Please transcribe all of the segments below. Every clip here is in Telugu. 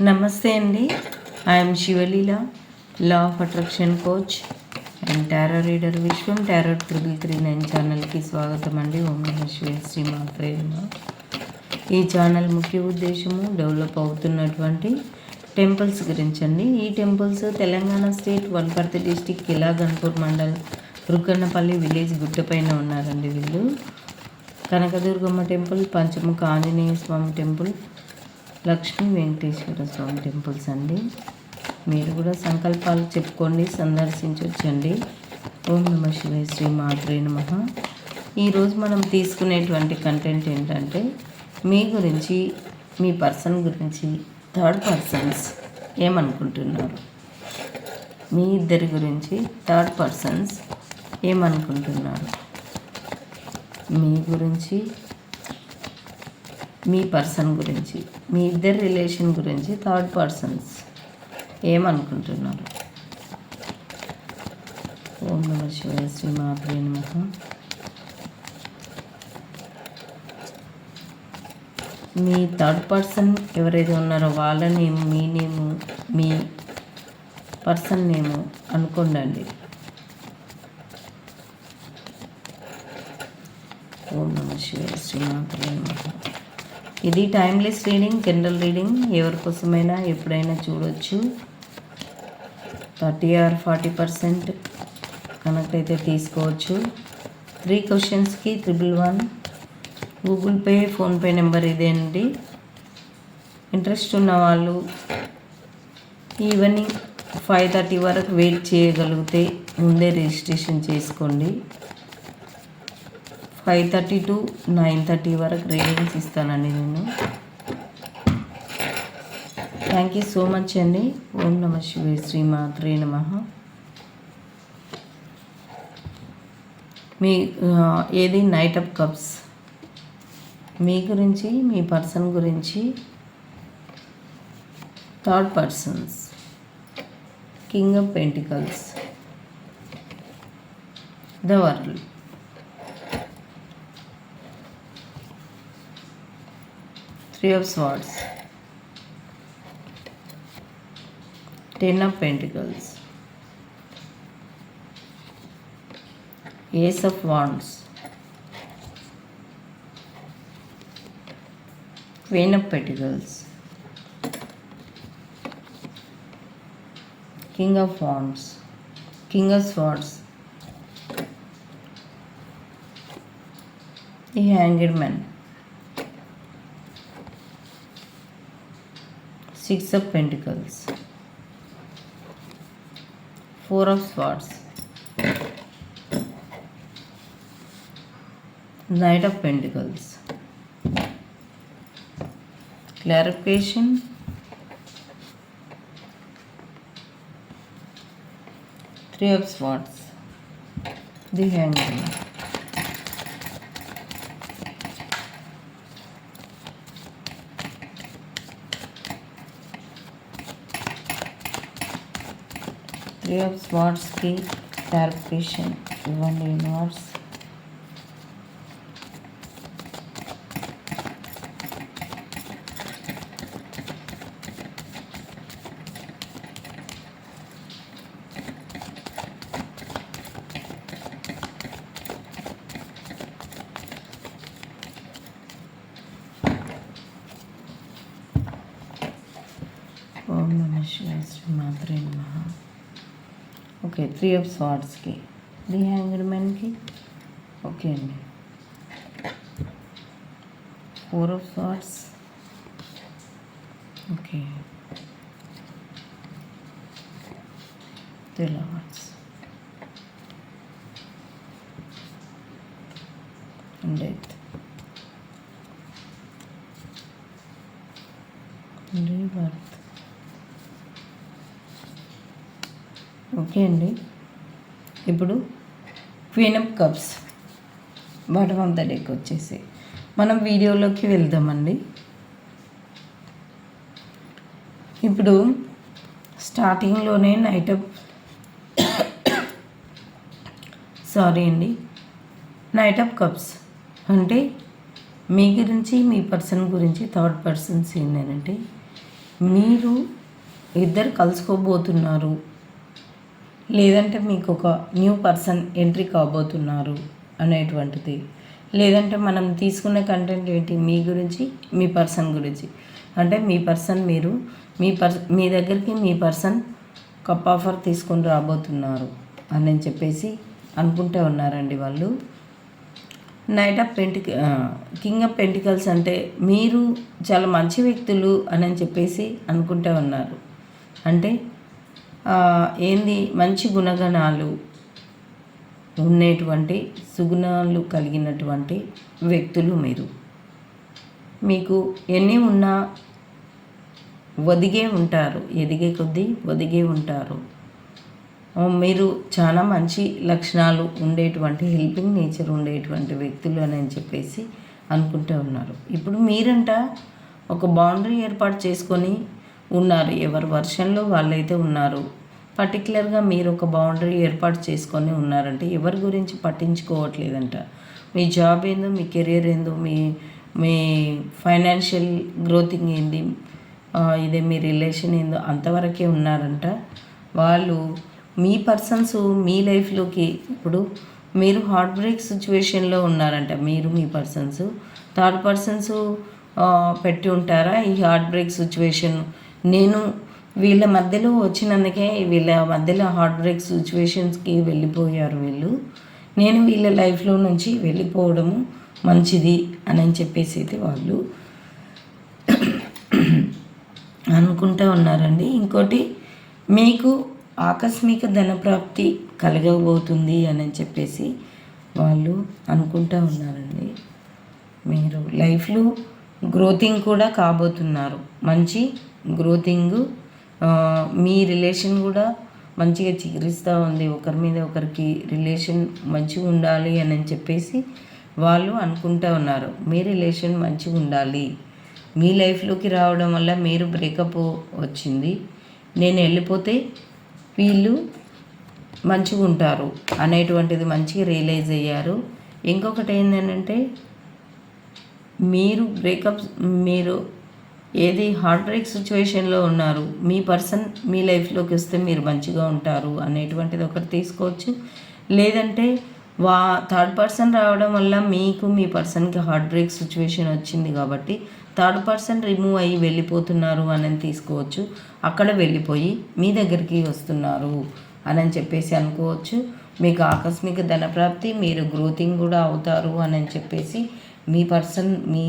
నమస్తే అండి. I'm Shivaleela law of attraction coach and tarot reader Vishwam tarot triple three nine ఛానల్కి స్వాగతం అండి. ఓం నమ శివ శ్రీ మాత్రే ఈ ఛానల్ ముఖ్య ఉద్దేశము డెవలప్ అవుతున్నటువంటి టెంపుల్స్ గురించి అండి. ఈ temples Telangana state Wanaparthy district Kila Ghanpur mandal Rukkannapalli village గుట్టపైన ఉన్నారండి వీళ్ళు. Kanakadurgamma temple Panchamukha Anjaneya Swamy temple Lakshmi Venkateswara Swamy temples అండి. మీరు కూడా సంకల్పాలు చెప్పుకోండి సందర్శించవచ్చండి ఓం నమ శివాయ శ్రీ మాత్రే నమ. ఈరోజు మనం తీసుకునేటువంటి కంటెంట్ ఏంటంటే మీ గురించి మీ పర్సన్ గురించి థర్డ్ పర్సన్స్ ఏమనుకుంటున్నారు? మీ ఇద్దరి గురించి థర్డ్ పర్సన్స్ ఏమనుకుంటున్నారు? మీ గురించి మీ పర్సన్ గురించి మీ ఇద్దరి రిలేషన్ గురించి థర్డ్ పర్సన్స్ ఏమనుకుంటున్నారు? ఓం నమ శివాయ శ్రీ మాత్రే నమః. మీ థర్డ్ పర్సన్ ఎవరైతే ఉన్నారో వాళ్ళ నేము మీ నేము మీ పర్సన్ నేము అనుకోండి ఓం నమ శివాయ శ్రీ మాత్రే నమః. ఇది టైమ్లెస్ రీడింగ్ కెండల్ రీడింగ్ ఎవరి కోసమైనా ఎప్పుడైనా చూడొచ్చు. Thirty or forty percent connect అయితే తీసుకోవచ్చు. త్రీ క్వశ్చన్స్కి triple one. Google Pay PhonePe number ఇదే అండి. ఇంట్రెస్ట్ ఉన్న వాళ్ళు ఈవినింగ్ ఫైవ్ థర్టీ వరకు వెయిట్ చేయగలిగితే ముందే రిజిస్ట్రేషన్ చేసుకోండి. Five thirty to nine thirty వరకు రీడింగ్స్ ఇస్తానండి నేను. థ్యాంక్ యూ సో మచ్ అండి. ఓం నమ శివే శ్రీ మాత్రే నమ. మీ ఏది? Night of cups. మీ గురించి మీ పర్సన్ గురించి third persons. King of pentacles. The world. Three of Swords, Ten of Pentacles, Ace of Wands, Queen of Pentacles, King of Wands, King of Swords, the Hanged Man. Six of Pentacles, Four of Swords, Knight of Pentacles. Clarification. Three of Swords, the Hanged Man. Three of స్వాట్స్కి clarification ఇవ్వండి యూనివర్స్ ఓం నమ శివాయ శ్రీ మాత్రే నమః ఓకే త్రీ ఆఫ్ స్వార్డ్స్కి ది హ్యాంగర్ మ్యాన్కి ఓకే అండి four of swords okay three lovers death rebirth okay అండి ఇప్పుడు queen of cups bottom of the deck వచ్చేసి. మనం వీడియోలోకి వెళ్దామండి. ఇప్పుడు స్టార్టింగ్లోనే నైట్ సారీ అండి. నైట్ ఆఫ్ కప్స్ అంటే మీ గురించి మీ పర్సన్ గురించి థర్డ్ పర్సన్స్ ఏంటంటే మీరు ఇద్దరు కలుసుకోబోతున్నారు. లేదంటే మీకు ఒక న్యూ పర్సన్ ఎంట్రీ కాబోతున్నారు అనేటువంటిది. లేదంటే మనం తీసుకున్న కంటెంట్ ఏంటి? మీ గురించి మీ పర్సన్ గురించి. అంటే మీ పర్సన్ మీరు మీ పర్ మీ దగ్గరికి మీ పర్సన్ కప్ ఆఫర్ తీసుకొని రాబోతున్నారు అని చెప్పేసి అనుకుంటే ఉన్నారండి వాళ్ళు. Knight of pentacle king of pentacles అంటే మీరు చాలా మంచి వ్యక్తులు అని చెప్పేసి అనుకుంటే ఉన్నారు. అంటే ఏంది? మంచి గుణగణాలు ఉండేటువంటి సుగుణాలు కలిగినటువంటి వ్యక్తులు మీరు. మీకు ఎన్ని ఉన్నా ఒదిగే ఉంటారు ఎదిగే కొద్దీ ఒదిగే ఉంటారు. మీరు చాలా మంచి లక్షణాలు ఉండేటువంటి హెల్పింగ్ నేచర్ ఉండేటువంటి వ్యక్తులు అని చెప్పేసి అనుకుంటూ ఉన్నారు. ఇప్పుడు మీరంట ఒక బౌండరీ ఏర్పాటు చేసుకొని ఉన్నారు. ఎవరి వర్షన్లో వాళ్ళైతే ఉన్నారు. పర్టికులర్గా మీరు ఒక బౌండరీ ఏర్పాటు చేసుకొని ఉన్నారంటే ఎవరి గురించి పట్టించుకోవట్లేదంట. మీ జాబ్ ఏందో మీ కెరీర్ ఏందో మీ మీ ఫైనాన్షియల్ గ్రోతింగ్ ఏంది ఇదే మీ రిలేషన్ ఏందో అంతవరకే ఉన్నారంట. వాళ్ళు మీ పర్సన్స్ మీ లైఫ్లోకి ఇప్పుడు మీరు హార్ట్ బ్రేక్ సిచ్యువేషన్లో ఉన్నారంట. మీరు మీ పర్సన్స్. థర్డ్ పర్సన్స్ పెట్టి ఉంటారా ఈ హార్ట్ బ్రేక్ సిచ్యువేషన్? నేను వీళ్ళ మధ్యలో వచ్చినందుకే వీళ్ళ మధ్యలో హార్ట్ బ్రేక్ సిచ్యువేషన్స్కి వెళ్ళిపోయారు వీళ్ళు. నేను వీళ్ళ లైఫ్లో నుంచి వెళ్ళిపోవడము మంచిది అని చెప్పేసి అయితే వాళ్ళు అనుకుంటూ ఉన్నారండి. ఇంకోటి మీకు ఆకస్మిక ధనప్రాప్తి కలగబోతుంది అని చెప్పేసి వాళ్ళు అనుకుంటూ ఉన్నారండి. మీరు లైఫ్లో గ్రోతింగ్ కూడా కాబోతున్నారు. మంచి గ్రోతింగ్ మీ రిలేషన్ కూడా మంచిగా చిగురిస్తూ ఉంది. ఒకరి మీద ఒకరికి రిలేషన్ మంచిగా ఉండాలి అని చెప్పేసి వాళ్ళు అనుకుంటూ ఉన్నారు. మీ రిలేషన్ మంచిగా ఉండాలి. మీ లైఫ్లోకి రావడం వల్ల మీరు బ్రేకప్ వచ్చింది. నేను వెళ్ళిపోతే వీళ్ళు మంచిగా ఉంటారు అనేటువంటిది మంచిగా రియలైజ్ అయ్యారు. ఇంకొకటి ఏంటంటే మీరు బ్రేకప్ మీరు ఏది హార్ట్ బ్రేక్ సిచ్యువేషన్లో ఉన్నారు? మీ పర్సన్ మీ లైఫ్లోకి వస్తే మీరు మంచిగా ఉంటారు అనేటువంటిది ఒకటి తీసుకోవచ్చు. లేదంటే వా థర్డ్ పర్సన్ రావడం వల్ల మీకు మీ పర్సన్కి హార్ట్ బ్రేక్ సిచ్యువేషన్ వచ్చింది కాబట్టి థర్డ్ పర్సన్ రిమూవ్ అయ్యి వెళ్ళిపోతున్నారు అని తీసుకోవచ్చు. అక్కడ వెళ్ళిపోయి మీ దగ్గరికి వస్తున్నారు అని చెప్పేసి అనుకోవచ్చు. మీకు ఆకస్మిక ధనప్రాప్తి మీరు గ్రోతింగ్ కూడా అవుతారు అని చెప్పేసి మీ పర్సన్ మీ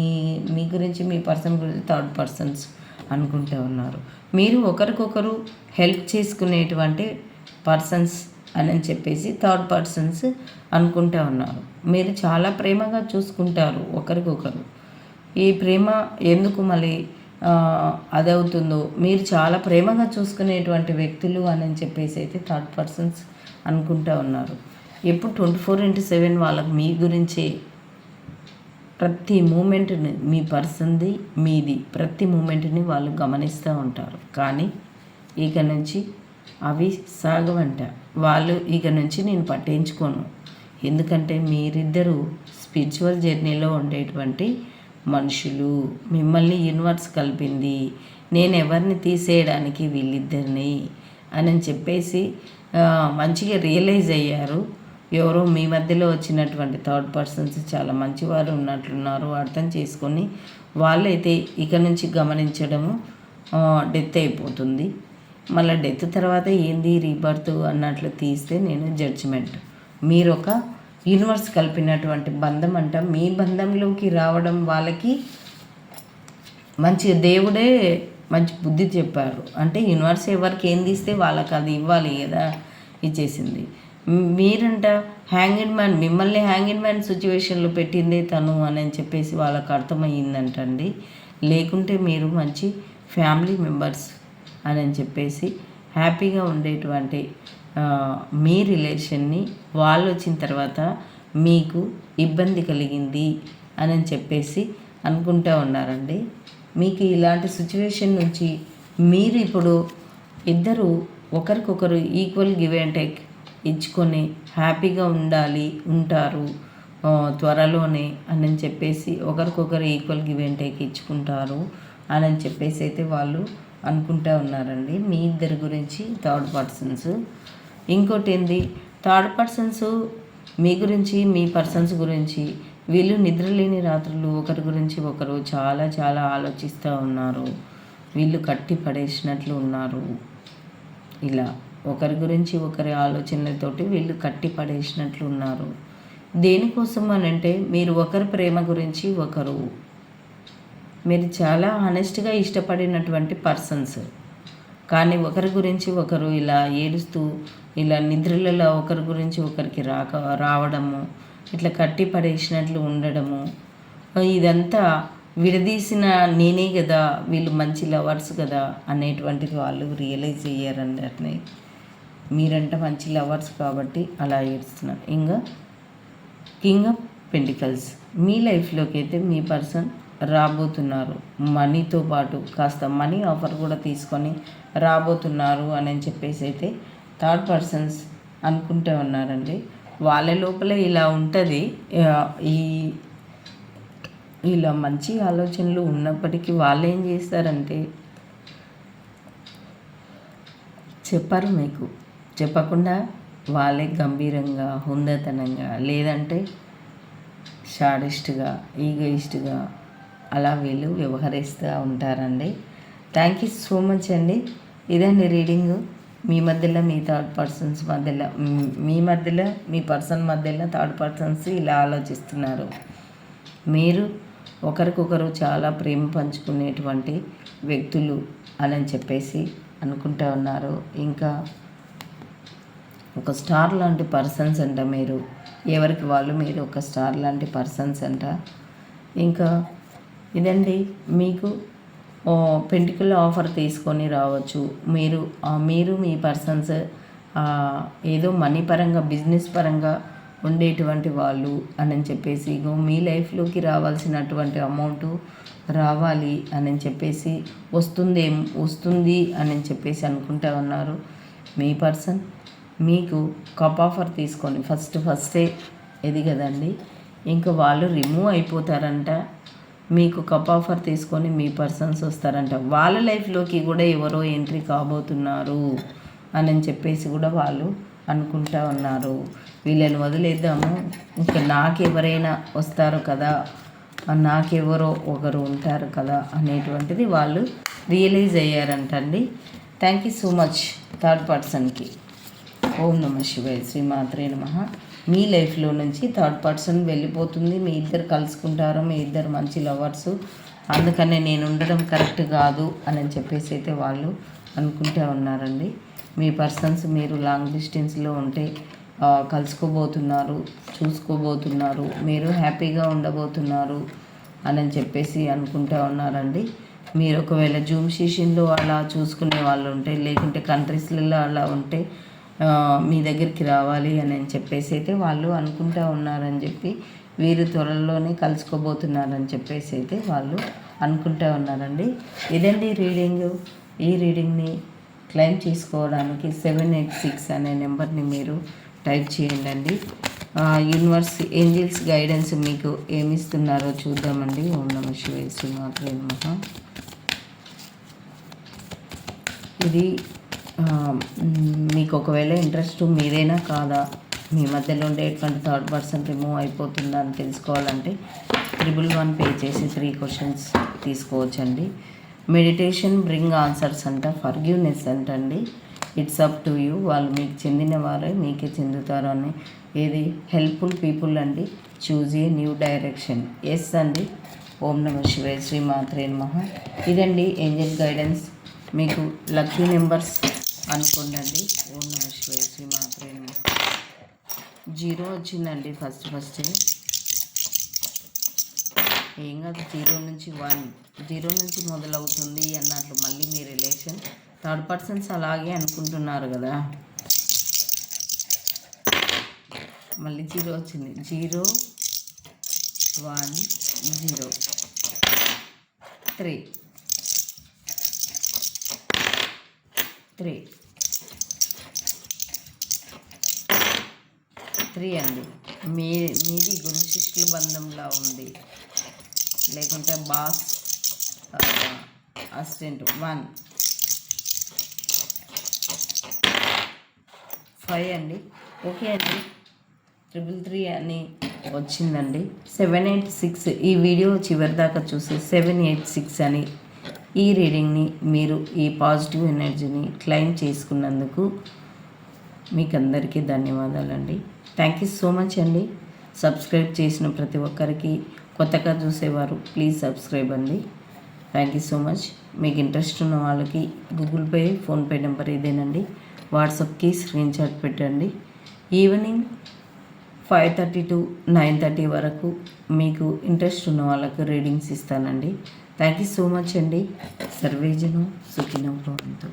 మీ గురించి మీ పర్సన్ గురించి థర్డ్ పర్సన్స్ అనుకుంటూ ఉన్నారు. మీరు ఒకరికొకరు హెల్ప్ చేసుకునేటువంటి పర్సన్స్ అని చెప్పేసి థర్డ్ పర్సన్స్ అనుకుంటూ ఉన్నారు. మీరు చాలా ప్రేమగా చూసుకుంటారు ఒకరికొకరు. ఈ ప్రేమ ఎందుకు మళ్ళీ అదవుతుందో మీరు చాలా ప్రేమగా చూసుకునేటువంటి వ్యక్తులు అని చెప్పేసి అయితే థర్డ్ పర్సన్స్ అనుకుంటూ ఉన్నారు. ఎప్పుడు ట్వంటీ ఫోర్ ఇంటూ సెవెన్ వాళ్ళకి మీ గురించే ప్రతి మూమెంట్ని మీ పర్సన్ది మీది ప్రతి మూమెంట్ని వాళ్ళు గమనిస్తూ ఉంటారు. కానీ ఇక నుంచి అవి సాగవంట. వాళ్ళు ఇక నుంచి నేను పట్టించుకోను. ఎందుకంటే మీరిద్దరూ స్పిరిచువల్ జర్నీలో ఉండేటువంటి మనుషులు. మిమ్మల్ని యూనివర్స్ కలిపింది. నేను ఎవరిని తీసేయడానికి వీళ్ళిద్దరిని అని చెప్పేసి మంచిగా రియలైజ్ అయ్యారు. ఎవరో మీ మధ్యలో వచ్చినటువంటి థర్డ్ పర్సన్స్ చాలా మంచివారు ఉన్నట్లున్నారు అర్థం చేసుకొని వాళ్ళైతే ఇక నుంచి గమనించడము డెత్ అయిపోతుంది. మళ్ళీ డెత్ తర్వాత ఏంది రీబర్త్ అన్నట్లు తీస్తే నేను జడ్జిమెంట్ మీరు ఒక యూనివర్స్ కలిపినటువంటి బంధం అంట మీ బంధంలోకి రావడం వాళ్ళకి మంచి దేవుడే మంచి బుద్ధి చెప్పారు. అంటే యూనివర్స్ ఎవరికి ఏం తీస్తే వాళ్ళకి అది ఇవ్వాలి కదా ఇచ్చేసింది. మీరంట హ్యాంగిడ్ మ్యాన్ మిమ్మల్ని హ్యాంగిడ్ మ్యాన్ సిచ్యువేషన్లో పెట్టిందే తను అని చెప్పేసి వాళ్ళకు అర్థమయ్యిందంటండి. లేకుంటే మీరు మంచి ఫ్యామిలీ మెంబర్స్ అని చెప్పేసి హ్యాపీగా ఉండేటువంటి మీ రిలేషన్ని వాళ్ళు వచ్చిన తర్వాత మీకు ఇబ్బంది కలిగింది అని చెప్పేసి అనుకుంటూ ఉన్నారండి. మీకు ఇలాంటి సిచ్యువేషన్ నుంచి మీరు ఇప్పుడు ఇద్దరు ఒకరికొకరు ఈక్వల్ గివ్ అండ్ టేక్ ఇచ్చుకొని హ్యాపీగా ఉండాలి ఉంటారు. త్వరలోనే అని చెప్పేసి ఒకరికొకరు ఈక్వల్ గివ్ అండ్ టేక్ ఇచ్చుకుంటారు అని చెప్పేసి అయితే వాళ్ళు అనుకుంటూ ఉన్నారండి. మీ ఇద్దరి గురించి థర్డ్ పర్సన్స్ ఇంకోటి ఏంది? థర్డ్ పర్సన్స్ మీ గురించి మీ పర్సన్స్ గురించి వీళ్ళు నిద్రలేని రాత్రులు ఒకరి గురించి ఒకరు చాలా చాలా ఆలోచిస్తూ ఉన్నారు. వీళ్ళు కట్టి పడేసినట్లు ఉన్నారు. ఇలా. ఒకరి గురించి ఒకరి ఆలోచనలతోటి వీళ్ళు కట్టి పడేసినట్లు ఉన్నారు. దేనికోసం అని అంటే మీరు ఒకరి ప్రేమ గురించి ఒకరు. మీరు చాలా ఆనెస్ట్గా ఇష్టపడినటువంటి పర్సన్స్ కానీ ఒకరి గురించి ఒకరు ఇలా ఏడుస్తూ ఇలా నిద్రలలో ఒకరి గురించి ఒకరికి రాక రావడము ఇట్లా కట్టి పడేసినట్లు ఉండడము ఇదంతా విడదీసిన నేనే కదా వీళ్ళు మంచి లవర్స్ కదా అనేటువంటిది వాళ్ళు రియలైజ్ అయ్యారండి మీరంట మంచి లవర్స్ కాబట్టి అలా ఏడుస్తున్నారు ఇంకా కింగ్ ఆఫ్ పెంటికల్స్. మీ లైఫ్లోకి అయితే మీ పర్సన్ రాబోతున్నారు. మనీతో పాటు కాస్త మనీ ఆఫర్ కూడా తీసుకొని రాబోతున్నారు అని చెప్పేసి అయితే థర్డ్ పర్సన్స్ అనుకుంటూ ఉన్నారండి. వాళ్ళ లోపల ఇలా ఉంటుంది. ఈ ఇలా మంచి ఆలోచనలు ఉన్నప్పటికీ వాళ్ళు ఏం చేస్తారంటే చెప్పారు మీకు. చెప్పకుండా వాళ్ళే గంభీరంగా హుందతనంగా లేదంటే షాడిస్ట్గా ఈగయిస్ట్గా అలా వీళ్ళు వ్యవహరిస్తూ ఉంటారండి. థ్యాంక్ యూ సో మచ్ అండి. ఇదండి రీడింగ్. మీ మధ్యలో మీ థర్డ్ పర్సన్స్ మధ్యలో మీ మధ్యలో మీ పర్సన్ మధ్యలో థర్డ్ పర్సన్స్ ఇలా ఆలోచిస్తున్నారు. మీరు ఒకరికొకరు చాలా ప్రేమ పంచుకునేటువంటి వ్యక్తులు అని చెప్పేసి అనుకుంటూ ఉన్నారు. ఇంకా ఒక స్టార్ లాంటి పర్సన్స్ అంట మీరు. ఎవరికి వాళ్ళు మీరు ఒక స్టార్ లాంటి పర్సన్స్ అంట. ఇంకా ఇదండి మీకు పెంటికల్ ఆఫర్ తీసుకొని రావచ్చు. మీరు మీరు మీ పర్సన్స్ ఏదో మనీ పరంగా బిజినెస్ పరంగా ఉండేటువంటి వాళ్ళు అని చెప్పేసి మీ లైఫ్లోకి రావాల్సినటువంటి అమౌంట్ రావాలి అని చెప్పేసి వస్తుంది వస్తుంది అని చెప్పేసి అనుకుంటా ఉన్నారు. మీ పర్సన్ మీకు కప్ ఆఫర్ తీసుకొని ఫస్ట్ ఫస్టే ఇది కదండి. ఇంకా వాళ్ళు రిమూవ్ అయిపోతారంట. మీకు కప్ ఆఫర్ తీసుకొని మీ పర్సన్స్ వస్తారంట. వాళ్ళ లైఫ్లోకి కూడా ఎవరో ఎంట్రీ కాబోతున్నారు అని చెప్పేసి కూడా వాళ్ళు అనుకుంటా ఉన్నారు. వీళ్ళని వదిలేద్దాము. ఇంకా నాకెవరైనా వస్తారు కదా నాకెవరో ఒకరు ఉంటారు కదా అనేటువంటిది వాళ్ళు realise అయ్యారంటండి. Thank you so much third పర్సన్కి ఓం నమ శివాయ. శ్రీమాత్రే నమ. మీ లైఫ్లో నుంచి థర్డ్ పర్సన్ వెళ్ళిపోతుంది. మీ ఇద్దరు కలుసుకుంటారు. మీ ఇద్దరు మంచి లవర్స్. అందుకనే నేను ఉండడం కరెక్ట్ కాదు అని చెప్పేసి అయితే వాళ్ళు అనుకుంటూ ఉన్నారండి. మీ పర్సన్స్ మీరు లాంగ్ డిస్టెన్స్లో ఉంటే కలుసుకోబోతున్నారు చూసుకోబోతున్నారు మీరు హ్యాపీగా ఉండబోతున్నారు అని చెప్పేసి అనుకుంటూ ఉన్నారండి. మీరు ఒకవేళ జూమ్ సెషన్లో అలా చూసుకునే వాళ్ళు ఉంటే లేకుంటే కంట్రీస్లలో అలా ఉంటే మీ దగ్గరికి రావాలి అని చెప్పేసి అయితే వాళ్ళు అనుకుంటా ఉన్నారని చెప్పి వీరు త్వరలోనే కలుసుకోబోతున్నారని చెప్పేసి అయితే వాళ్ళు అనుకుంటా ఉన్నారండి. ఇదండి రీడింగ్. ఈ రీడింగ్ని క్లెయిమ్ చేసుకోవడానికి సెవెన్ ఎయిట్ సిక్స్ అనే నెంబర్ని మీరు టైప్ చేయండి యూనివర్స్ ఏంజిల్స్ గైడెన్స్ మీకు ఏమిస్తున్నారో చూద్దామండి. ఓం నమ శివాయ శ్రీమాత్రే నమ. ఇది మీకు ఒకవేళ ఇంట్రెస్ట్ మీదైనా కాదా? మీ మధ్యలో ఉండేటువంటి థర్డ్ పర్సన్ రిమూవ్ అయిపోతుందా అని తెలుసుకోవాలంటే ట్రిపుల్ వన్ పే చేసి త్రీ క్వశ్చన్స్ తీసుకోవచ్చండి. మెడిటేషన్ బ్రింగ్ ఆన్సర్స్ అంట ఫర్గ్యూనెస్ అంటండి. ఇట్స్ అప్ టు యూ వాళ్ళు మీకు చెందిన వారే మీకే చెందుతారు అని. ఏది? హెల్ప్ఫుల్ పీపుల్ అండి. Choose a new direction yes అండి. ఓం నమ శివే శ్రీ మాత్రే నమ. ఇదండి ఏంజల్ గైడెన్స్ మీకు లక్కీ నెంబర్స్ అనుకోండి ఓం నమ శివాయ శ్రీ మాత్రమే జీరో వచ్చిందండి ఫస్ట్ ఫస్ట్. ఏం కాదు జీరో నుంచి వన్ జీరో నుంచి మొదలవుతుంది అన్నట్లు మళ్ళీ మీ రిలేషన్ థర్డ్ పర్సన్స్ అలాగే అనుకుంటున్నారు కదా. మళ్ళీ జీరో వచ్చింది. Zero one zero three. Three. Three అండి. మీ మీది గురుశిష్యుల బంధంలా ఉంది. లేకుంటే బాస్ అసిస్టెంట్ వన్. ఫైవ్ అండి. ఓకే అండి. ట్రిపుల్ త్రీ అని వచ్చిందండి. Seven eight six. ఈ వీడియో చివరి దాకా చూసి సెవెన్ ఎయిట్ సిక్స్ అని ఈ రీడింగ్ని మీరు ఈ పాజిటివ్ ఎనర్జీని క్లెయిమ్ చేసుకున్నందుకు మీకు అందరికీ ధన్యవాదాలండి. థ్యాంక్ యూ సో మచ్ అండి. సబ్స్క్రైబ్ చేసిన ప్రతి ఒక్కరికి కొత్తగా చూసేవారు ప్లీజ్ సబ్స్క్రైబ్ అండి. Thank you so much. మీకు ఇంట్రెస్ట్ ఉన్న వాళ్ళకి గూగుల్ పే ఫోన్పే నెంబర్ ఇదేనండి వాట్సాప్కి స్క్రీన్ షాట్ పెట్టండి. Evening five thirty to nine thirty వరకు మీకు ఇంట్రెస్ట్ ఉన్న వాళ్ళకు రీడింగ్స్ ఇస్తానండి. థ్యాంక్ యూ సో మచ్ అండి సర్వేజను సుఖినం భవంతు